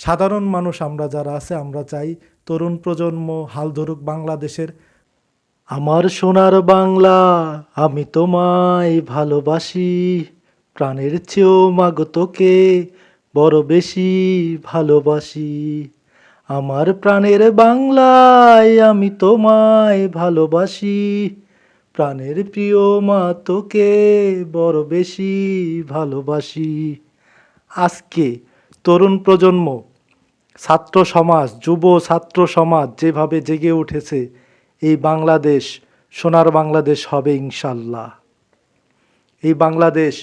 সাধারণ মানুষ আমরা যারা আছে, আমরা চাই তরুণ প্রজন্ম হাল ধরুক বাংলাদেশের। আমার সোনার বাংলা, আমি তোমায় ভালোবাসি, প্রাণের চেয়েও মাগো তোকে বড় বেশি ভালোবাসি। আমার প্রাণের বাংলায় আমি তোমায় ভালোবাসি, প্রাণের প্রিয় মা তোকে বড় বেশি ভালোবাসি। আজকে তরুণ প্রজন্ম ছাত্র সমাজ, যুব ছাত্র সমাজ যেভাবে জেগে উঠেছে, এই বাংলাদেশ, সোনার বাংলাদেশ হবে ইনশাল্লাহ। এই বাংলাদেশ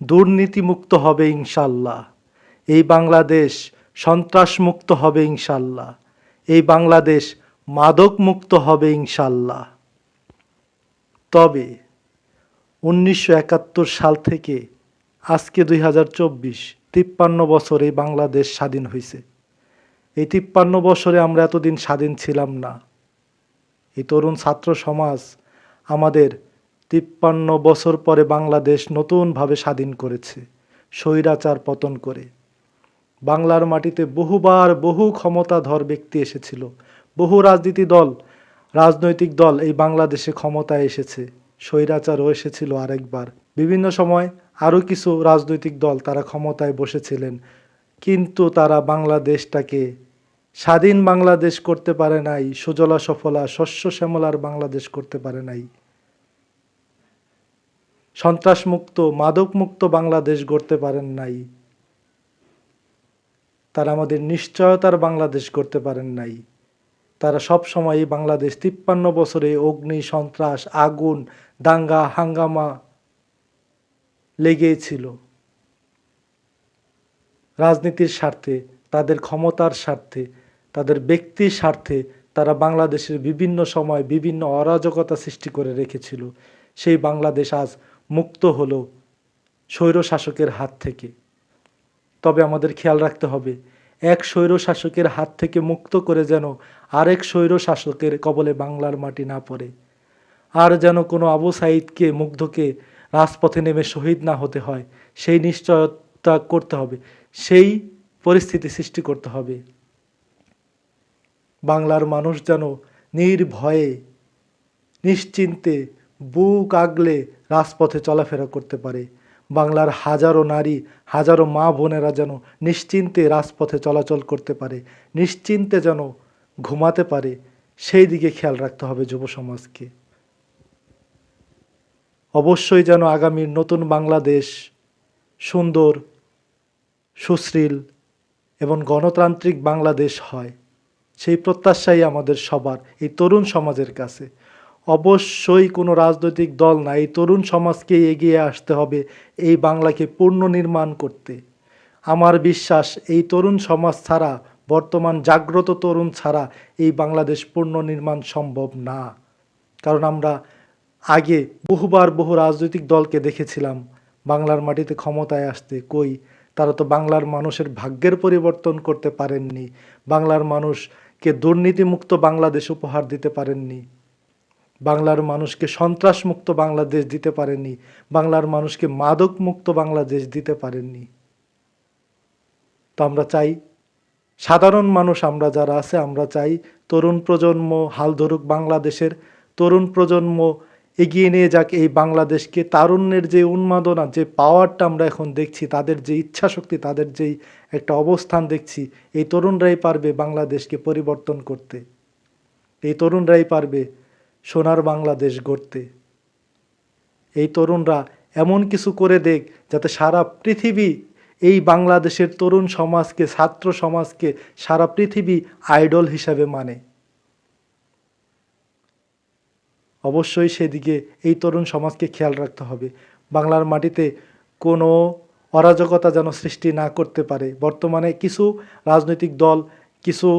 দুর্নীতিমুক্ত হবে ইনশাল্লাহ। এই বাংলাদেশ সন্ত্রাসমুক্ত হবে ইনশাল্লাহ। এই বাংলাদেশ মাদক মুক্ত হবে ইনশাল্লাহ। তবে উনিশশো একাত্তর সাল থেকে আজকে দুই হাজার চব্বিশ, তিপ্পান্ন বছর এই বাংলাদেশ স্বাধীন হয়েছে এই তিপ্পান্ন বছরে আমরা এতদিন স্বাধীন ছিলাম না। এই তরুণ ছাত্র সমাজ আমাদের তিপ্পান্ন বছর পরে বাংলাদেশ নতুনভাবে স্বাধীন করেছে, স্বৈরাচার পতন করে। বাংলার মাটিতে বহুবার বহু ক্ষমতাধর ব্যক্তি এসেছিল, বহু রাজনীতি দল, রাজনৈতিক দল এই বাংলাদেশে ক্ষমতায় এসেছে, স্বৈরাচারও এসেছিল আরেকবার। বিভিন্ন সময় আরও কিছু রাজনৈতিক দল তারা ক্ষমতায় বসেছিলেন, কিন্তু তারা বাংলাদেশটাকে স্বাধীন বাংলাদেশ করতে পারে নাই, সুজলা সফলা শস্য শ্যামলার বাংলাদেশ করতে পারে নাই। সন্ত্রাসমুক্ত, মাদকমুক্ত বাংলাদেশ গড়তে পারেন নাই। তারা আমাদের নিশ্চয়তার বাংলাদেশ করতে পারেন নাই। তারা সব সময় বাংলাদেশ তিপ্পান্ন বছরে অগ্নি, সন্ত্রাস, আগুন, দাঙ্গা, হাঙ্গামা লেগেই ছিল রাজনীতির স্বার্থে, তাদের ক্ষমতার স্বার্থে তাদের ব্যক্তির স্বার্থে তারা বাংলাদেশের বিভিন্ন সময় বিভিন্ন অরাজকতা সৃষ্টি করে রেখেছিল। সেই বাংলাদেশ আজ মুক্ত হলো স্বৈর শাসকের হাত থেকে। তবে আমাদের খেয়াল রাখতে হবে, এক স্বৈর শাসকের হাত থেকে মুক্ত করে যেন আরেক স্বৈর শাসকের কবলে বাংলার মাটি না পড়ে। আর যেন কোনো আবু সাইদকে, মুগ্ধকে রাজপথে নেমে শহীদ না হতে হয়, সেই নিশ্চয়তা করতে হবে, সেই পরিস্থিতি সৃষ্টি করতে হবে। বাংলার মানুষ যেন নির্ভয়ে, নিশ্চিন্তে বুক আগলে রাজপথে চলাফেরা করতে পারে। বাংলার হাজারো নারী, হাজারো মা বোনেরা যেন নিশ্চিন্তে রাজপথে চলাচল করতে পারে, নিশ্চিন্তে যেন ঘুমাতে পারে, সেই দিকে খেয়াল রাখতে হবে যুব সমাজকে। অবশ্যই যেন আগামীর নতুন বাংলাদেশ সুন্দর সুশ্রীল এবং গণতান্ত্রিক বাংলাদেশ হয়। সেই প্রত্যাশাই আমাদের সবার, এই তরুণ সমাজের কাছে। অবশ্যই কোনো রাজনৈতিক দল না, এই তরুণ সমাজকে এগিয়ে আসতে হবে এই বাংলাকে পুনর্নির্মাণ করতে। আমার বিশ্বাস, এই তরুণ সমাজ ছাড়া, বর্তমান জাগ্রত তরুণ ছাড়া এই বাংলাদেশ পুনর্নির্মাণ সম্ভব না। কারণ আমরা আগে বহুবার বহু রাজনৈতিক দলকে দেখেছিলাম, বাংলার মাটিতে ক্ষমতায় আসতে, কই? তারা তো বাংলার মানুষের ভাগ্যের পরিবর্তন করতে পারেননি। বাংলার মানুষকে দুর্নীতিমুক্ত বাংলাদেশ উপহার দিতে পারেননি। বাংলার মানুষকে সন্ত্রাসমুক্ত বাংলাদেশ দিতে পারেননি। বাংলার মানুষকে মাদকমুক্ত বাংলাদেশ দিতে পারেননি। তো আমরা চাই, সাধারণ মানুষ আমরা যারা আছে, আমরা চাই তরুণ প্রজন্ম হাল ধরুক বাংলাদেশের। তরুণ প্রজন্ম এগিয়ে নিয়ে যাক এই বাংলাদেশকে। তারুণ্যের যে উন্মাদনা, যে পাওয়ারটা আমরা এখন দেখছি, তাদের যে ইচ্ছা শক্তি তাদের যেই একটা অবস্থান দেখছি, এই তরুণরাই পারবে বাংলাদেশকে পরিবর্তন করতে। এই তরুণরাই পারবে সোনার বাংলাদেশ গড়তে। এই তরুণরা এমন কিছু করে দেখ, যাতে সারা পৃথিবী এই বাংলাদেশের তরুণ সমাজকে, ছাত্র সমাজকে সারা পৃথিবী আইডল হিসাবে মানে। অবশ্যই সেদিকে এই তরুণ সমাজকে খেয়াল রাখতে হবে। বাংলার মাটিতে কোনো অরাজকতা যেন সৃষ্টি না করতে পারে। বর্তমানে কিছু রাজনৈতিক দল, কিছু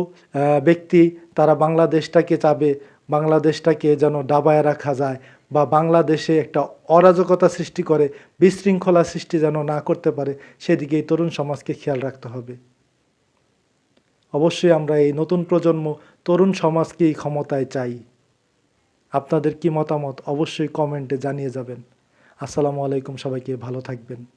ব্যক্তি তারা বাংলাদেশটাকে চাবে, বাংলাদেশটাকে যেন ডাবায় রাখা যায় বা বাংলাদেশে একটা অরাজকতা সৃষ্টি করে, বিশৃঙ্খলা সৃষ্টি যেন না করতে পারে, সেদিকে এই তরুণ সমাজকে খেয়াল রাখতে হবে। অবশ্যই আমরা এই নতুন প্রজন্ম তরুণ সমাজকে এই ক্ষমতায় চাই। আপনাদের কি মতামত অবশ্যই কমেন্টে জানিয়ে যাবেন। আসসালামু আলাইকুম সবাইকে ভালো থাকবেন।